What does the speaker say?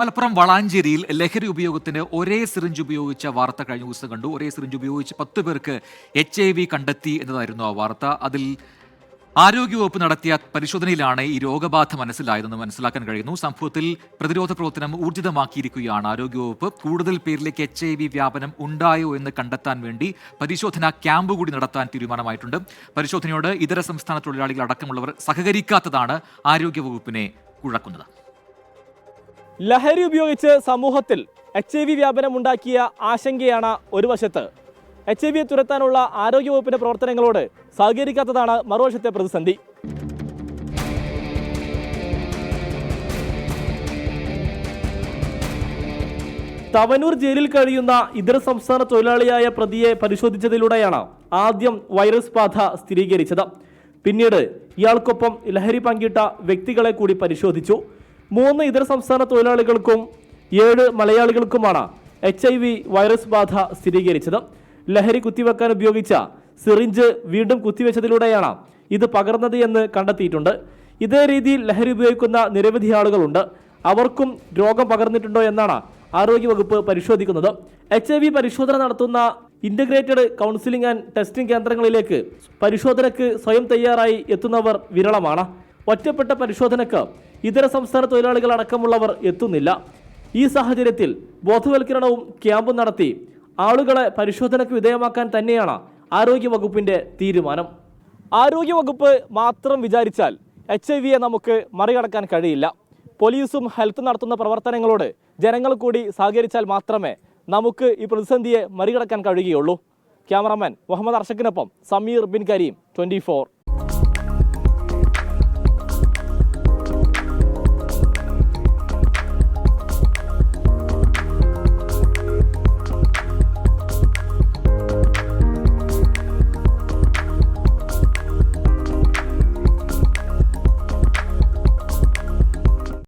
മലപ്പുറം വളാഞ്ചേരിയിൽ ലഹരി ഉപയോഗത്തിന് ഒരേ സിറിഞ്ച് ഉപയോഗിച്ച വാർത്ത കഴിഞ്ഞ ദിവസം കണ്ടു. ഒരേ സിറിഞ്ച് ഉപയോഗിച്ച് പത്ത് പേർക്ക് എച്ച് ഐ വി കണ്ടെത്തി എന്നതായിരുന്നു ആ വാർത്ത. അതിൽ ആരോഗ്യവകുപ്പ് നടത്തിയ പരിശോധനയിലാണ് ഈ രോഗബാധ മനസ്സിലായതെന്ന് മനസ്സിലാക്കാൻ കഴിയുന്നു. സംഭവത്തിൽ പ്രതിരോധ പ്രവർത്തനം ഊർജിതമാക്കിയിരിക്കുകയാണ് ആരോഗ്യവകുപ്പ്. കൂടുതൽ പേരിലേക്ക് എച്ച് ഐ വി വ്യാപനം ഉണ്ടായോ എന്ന് കണ്ടെത്താൻ വേണ്ടി പരിശോധനാ ക്യാമ്പ് കൂടി നടത്താൻ തീരുമാനമായിട്ടുണ്ട്. പരിശോധനയോട് ഇതര സംസ്ഥാന തൊഴിലാളികൾ അടക്കമുള്ളവർ സഹകരിക്കാത്തതാണ് ആരോഗ്യവകുപ്പിനെ കുഴക്കുന്നത്. ലഹരി ഉപയോഗിച്ച് സമൂഹത്തിൽ എച്ച് ഐ വി വ്യാപനം ഉണ്ടാക്കിയ ആശങ്കയാണ് ഒരു വശത്ത്. എച്ച് ഐ വിയെ തുരത്താനുള്ള ആരോഗ്യവകുപ്പിന്റെ പ്രവർത്തനങ്ങളോട് സഹകരിക്കാത്തതാണ് മറുവശത്തെ പ്രതിസന്ധി. തവനൂർ ജയിലിൽ കഴിയുന്ന ഇതര സംസ്ഥാന തൊഴിലാളിയായ പ്രതിയെ പരിശോധിച്ചതിലൂടെയാണ് ആദ്യം വൈറസ് ബാധ സ്ഥിരീകരിച്ചത്. പിന്നീട് ഇയാൾക്കൊപ്പം ലഹരി പങ്കിട്ട വ്യക്തികളെ കൂടി പരിശോധിച്ചു. മൂന്ന് ഇതര സംസ്ഥാന തൊഴിലാളികൾക്കും ഏഴ് മലയാളികൾക്കുമാണ് എച്ച് ഐ വി വൈറസ് ബാധ സ്ഥിരീകരിച്ചത്. ലഹരി കുത്തിവെക്കാൻ ഉപയോഗിച്ച സിറിഞ്ച് വീണ്ടും കുത്തിവെച്ചതിലൂടെയാണ് ഇത് പകർന്നത് എന്ന് കണ്ടെത്തിയിട്ടുണ്ട്. ഇതേ രീതിയിൽ ലഹരി ഉപയോഗിക്കുന്ന നിരവധി ആളുകളുണ്ട്. അവർക്കും രോഗം പകർന്നിട്ടുണ്ടോ എന്നാണ് ആരോഗ്യവകുപ്പ് പരിശോധിക്കുന്നത്. എച്ച് ഐ വി പരിശോധന നടത്തുന്ന ഇന്റഗ്രേറ്റഡ് കൗൺസിലിംഗ് ആൻഡ് ടെസ്റ്റിംഗ് കേന്ദ്രങ്ങളിലേക്ക് പരിശോധനയ്ക്ക് സ്വയം തയ്യാറായി എത്തുന്നവർ വിരളമാണ്. ഒറ്റപ്പെട്ട പരിശോധനക്ക് ഇതര സംസ്ഥാന തൊഴിലാളികൾ അടക്കമുള്ളവർ എത്തുന്നില്ല. ഈ സാഹചര്യത്തിൽ ബോധവൽക്കരണവും ക്യാമ്പും നടത്തി ആളുകളെ പരിശോധനയ്ക്ക് വിധേയമാക്കാൻ തന്നെയാണ് ആരോഗ്യവകുപ്പിന്റെ തീരുമാനം. ആരോഗ്യവകുപ്പ് മാത്രം വിചാരിച്ചാൽ എച്ച് ഐ വിയെ നമുക്ക് മറികടക്കാൻ കഴിയില്ല. പോലീസും ഹെൽത്ത് നടത്തുന്ന പ്രവർത്തനങ്ങളോട് ജനങ്ങൾ കൂടി സഹകരിച്ചാൽ മാത്രമേ നമുക്ക് ഈ പ്രതിസന്ധിയെ മറികടക്കാൻ കഴിയുകയുള്ളൂ. ക്യാമറാമാൻ മുഹമ്മദ് അർഷക്കിനൊപ്പം സമീർ ബിൻ കരീം ട്വന്റി